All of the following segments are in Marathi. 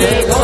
llegó.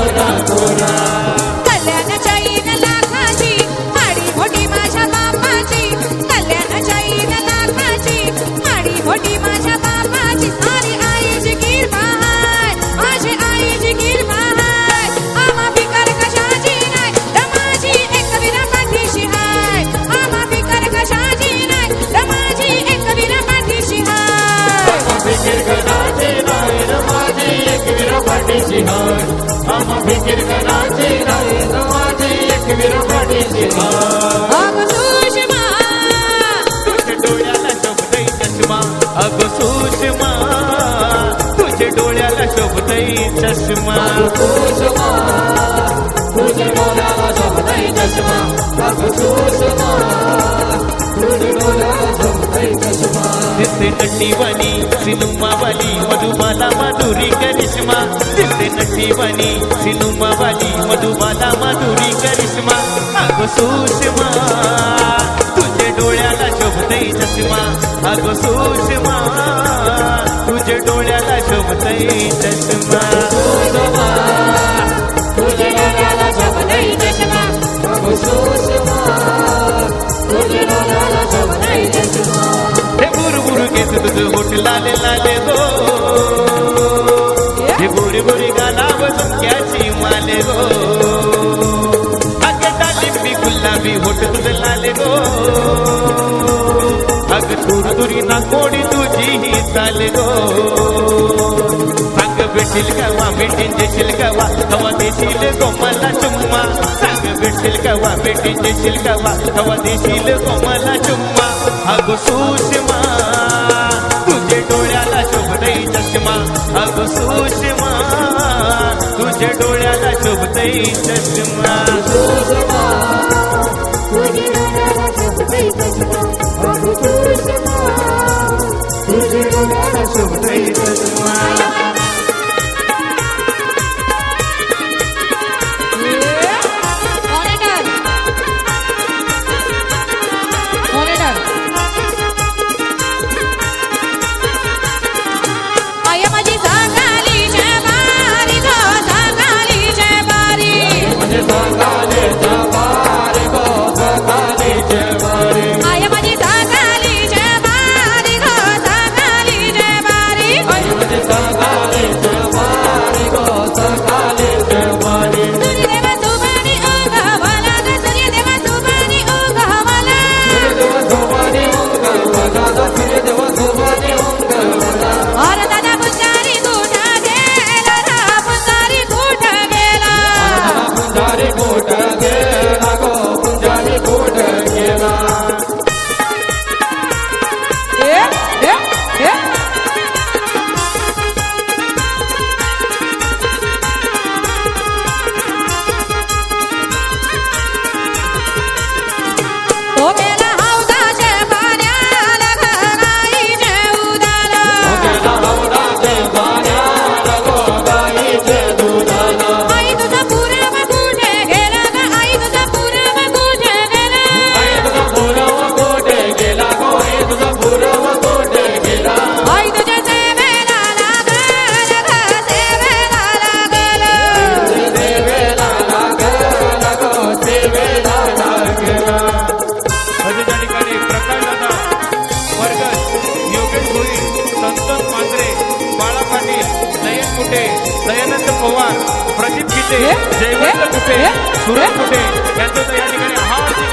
दिसते नट्टीवाणी सिनुमावाली मधुबाला माधुरी करिश्मा. दिसते नट्टीवाणी सिनुमावाली मधुबाला माधुरी करिश्मा. अग सुषमा तुझे डोळ्याला शोभतय चष्मा. अग सुषमा तुझे डोळ्याला शोभतय चष्मा. मला दे गो हो. हे गोरी गोरी गालाव धुक्याची माले हो. गो अग डालिंबी गुलाबी होट तुझ लाले हो. गो अग दूर दुरी ना कोणी तुझी ही चाले गो सांग भेटील गवा भेटीन देशील गवा हवा देशील गो मला चुम्मा. सांग भेटील गवा भेटीन देशील गवा हवा देशील गो मला चुम्मा. अग सुषमा. सुषमा अग सुषमा तुझ्या डोळ्याला शोभतई चष्मा. जयवंत कुठे? सुरेश कुठे? यांचं या ठिकाणी हार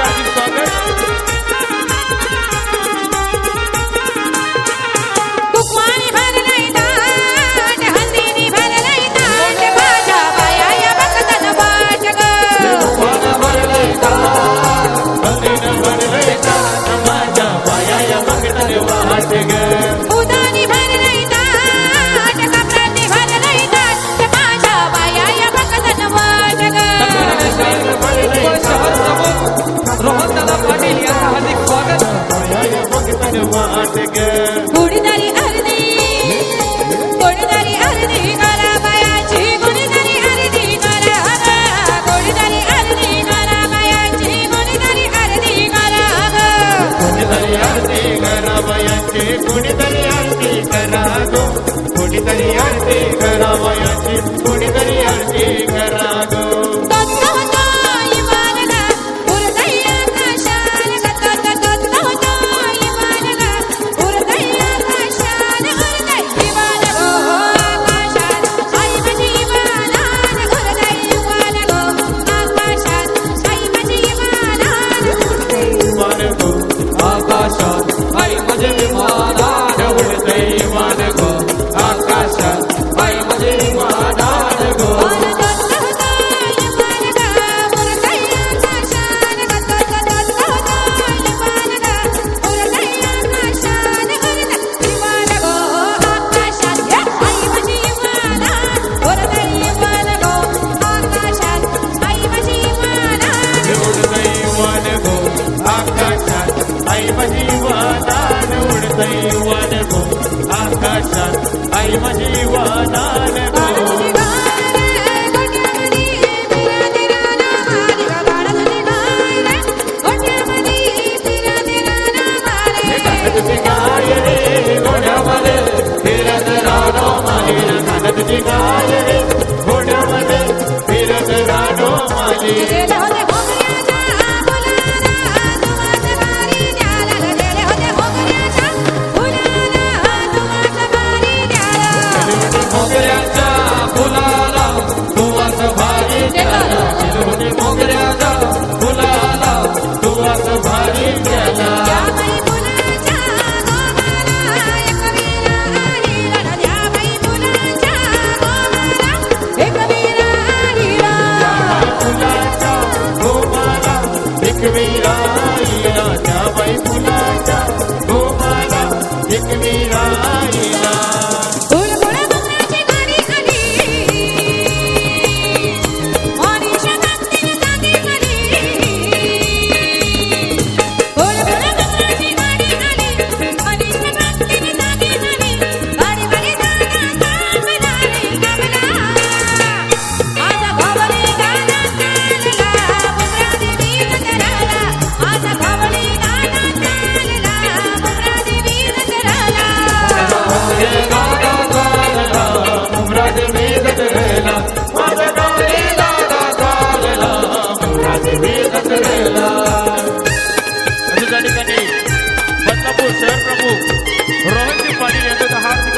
Ramayana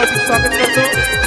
Sabit Kato.